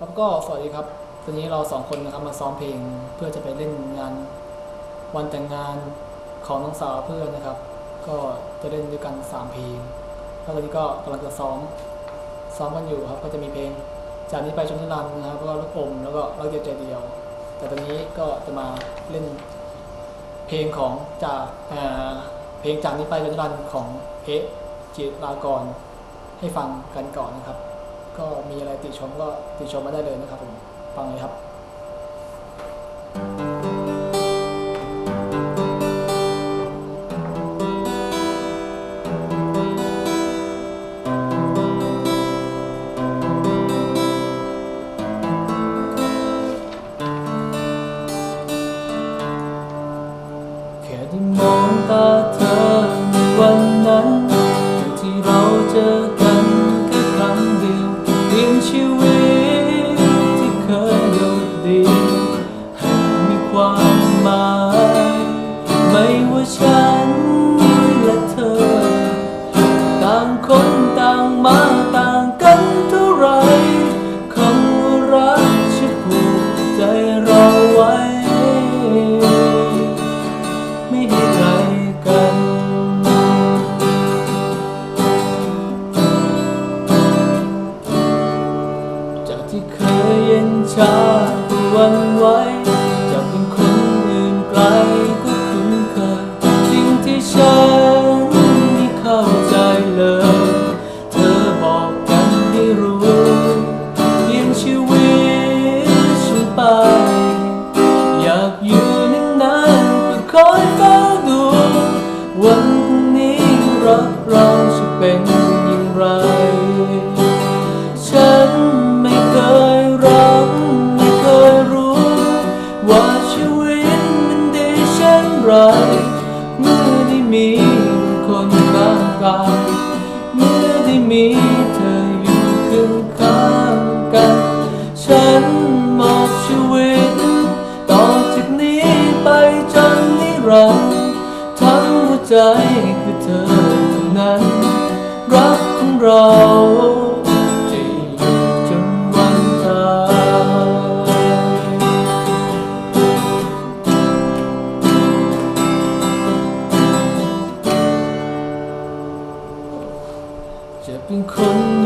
แล้วก็สวัสดีครับตอนนี้เราสองคนนะครับมาซ้อมเพลงเพื่อจะไปเล่นงานวันแต่งงานของน้องสาวเพื่อนนะครับ ก็จะเล่นด้วยกันสามเพลงแล้วตอนนี้ก็กำลังจะซ้อมซ้อมกันอยู่ครับ ก็จะมีเพลงจากนี้ไปชมนิรันดร์นะครับแล้วก็ลูกอมแล้วก็รักเดียวใจเดียว แต่ตอนนี้ก็จะมาเล่น เพลงของจากเพลงจากนี้ไปชมนิรันดร์ของเอะจิรากรให้ฟังกันก่อนนะครับ ก็มีอะไรติชมก็ติชมมาได้เลยนะครับผมฟังเลยครับแค่ได้มองตาเธอวัน มาต่างกันเท่าไรคำว่ารักจะผูกใจเราไว้ ไม่ให้ไกลกัน จากที่เคยเย็นชาวันวา เมื่อได้มีคนมางกายเมื่อได้มีเธออยู่ข้างข้างๆกัน ฉันมอบชีวิต ต่อจากนี้ไปจนนิรันดร์ทั้งหัวใจ เป็นคน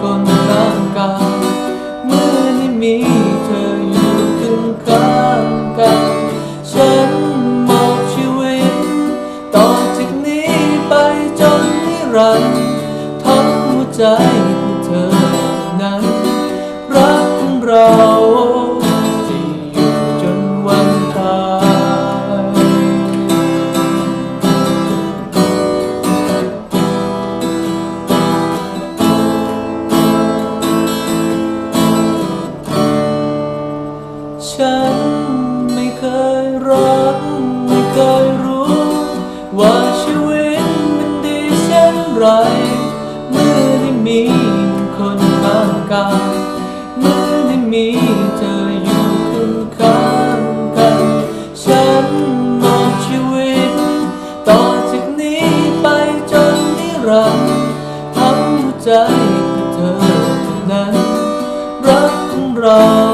คนข้างกายเมื่อได้มีเธออยู่ข้างข้างๆกัน ฉันมอบชีวิต ต่อจากนี้ไปจนนิรันดร์ทั้งหัวใจ กันเมื่อได้มีเธออยู่ข้างๆกัน ฉันมอบชีวิต ต่อจากนี้ไปจนนิรันดร์ทั้งหัวใจกับเธอเท่านั้น รักของเรา